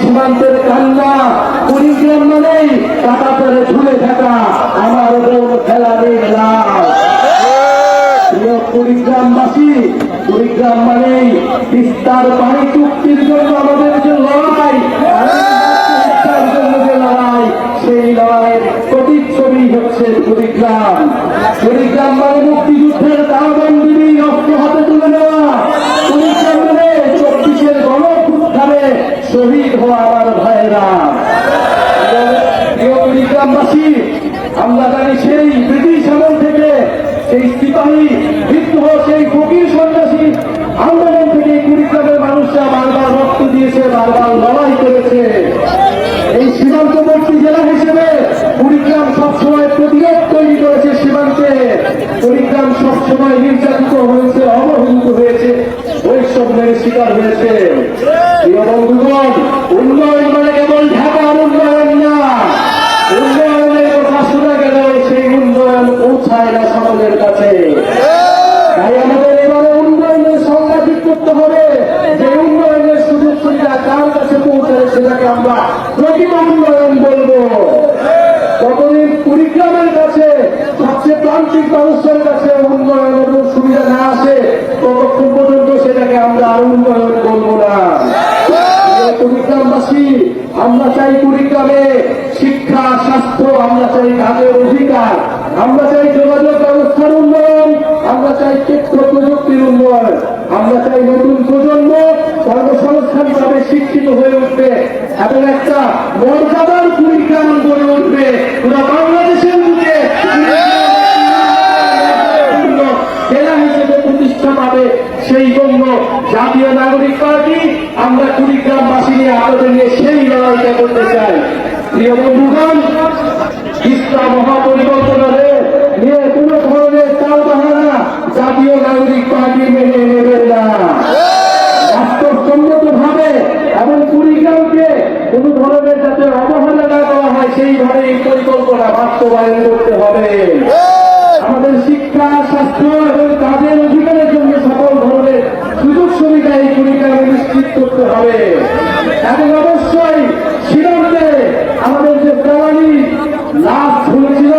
সীমান্তের কান্না কুড়িগ্রাম মানেই কাটা পরে ঝুলে থাকা আমার বোন খেলা নেই না কুড়িগ্রাম তিস্তার পানি চুক্তির জন্য আমাদের যে লড়াই সেই লড়াইয়ের প্রতিচ্ছবি হচ্ছে কুড়িগ্রাম। কুড়িগ্রাম মানে আমার প্রিয় আমরা জানি সেই ব্রিটিশ আমল থেকে সেই সিপাহী বিদ্রোহ সেই ফকির সন্ন্যাসী আন্দোলন থেকে কুড়িগ্রামের মানুষরা বারবার রক্ত দিয়েছে, বারবার লড়াই করেছে। এই সীমান্তবর্তী জেলা হিসেবে কুড়িগ্রাম সবসময় প্রতিরোধ তৈরি করেছে সীমান্তে। কুড়িগ্রাম সবসময় নির্যাতিত হয়েছে। আমরা চাই কুড়িগ্রামে শিক্ষা, স্বাস্থ্য, আমরা চাই কাজের অধিকার, আমরা চাই যোগাযোগ ব্যবস্থার উন্নয়ন, আমরা চাই ক্ষেত্র প্রযুক্তির উন্নয়ন, আমরা চাই নতুন প্রজন্ম কর্মসংস্থান ভাবে শিক্ষিত হয়ে উঠবে এবং একটা মর্যাদার কুড়িগ্রাম গড়ে উঠবে। পুরো প্রতিষ্ঠা পাবে সেই জন্য জাতীয় নাগরিক পার্টি, আমরা কুড়িগ্রামবাসী নিয়ে আপনাদের নিয়ে সেই লড়াইটা করতে চাই। প্রিয় বন্ধুগণ, ইসলাম মহাপরিকল্পনারে নিয়ে কোন ধরনের চাল বাহানা জাতীয় নাগরিক পার্টি মেনে নেবে না। বাস্তবসম্মত ভাবে এবং কুড়িগ্রামকে কোন ধরনের যাতে অবহেলা না করা হয় সেইভাবে এই পরিকল্পনা বাস্তবায়ন করতে হবে। আমাদের শিক্ষা, স্বাস্থ্য এবং কাজের অধিকারের জন্য সকল ধরনের সুযোগ সুবিধা এই ভূমিকা নিশ্চিত করতে হবে। এবং অবশ্যই সীমান্তে আমাদের যে প্রাণী লাভ হয়েছিল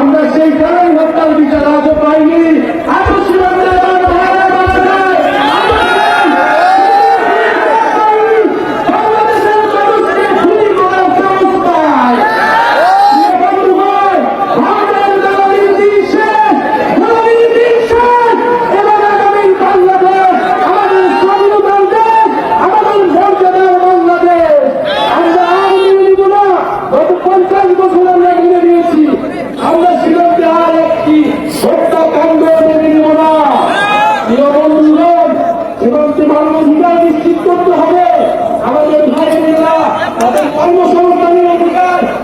আমরা সেই প্রাণী হত্যার বিচার আজও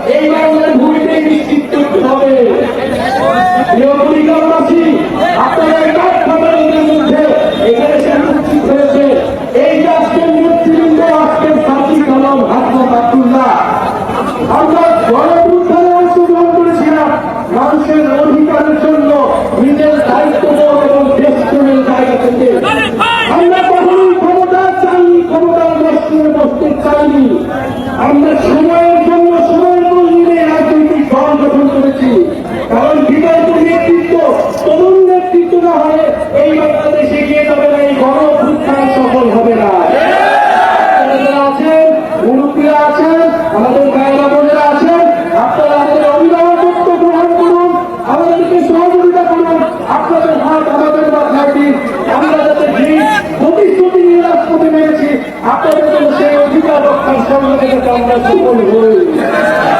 অধিকার এই বাংলার ভূমিতে নিশ্চিত করতে হবে। পরিকারবাসী আপনারা খাবারের মধ্যে এখানে হয়েছে। এই যে আজকের নেতৃবৃন্দ, আজকের সাথী কলম হাসমত আব্দুল্লাহ, আমরা গণপুত্থানে অংশগ্রহণ করেছিলাম। মানুষের অধিকারের জন্য সঙ্গে যাতে আমরা সফল হই।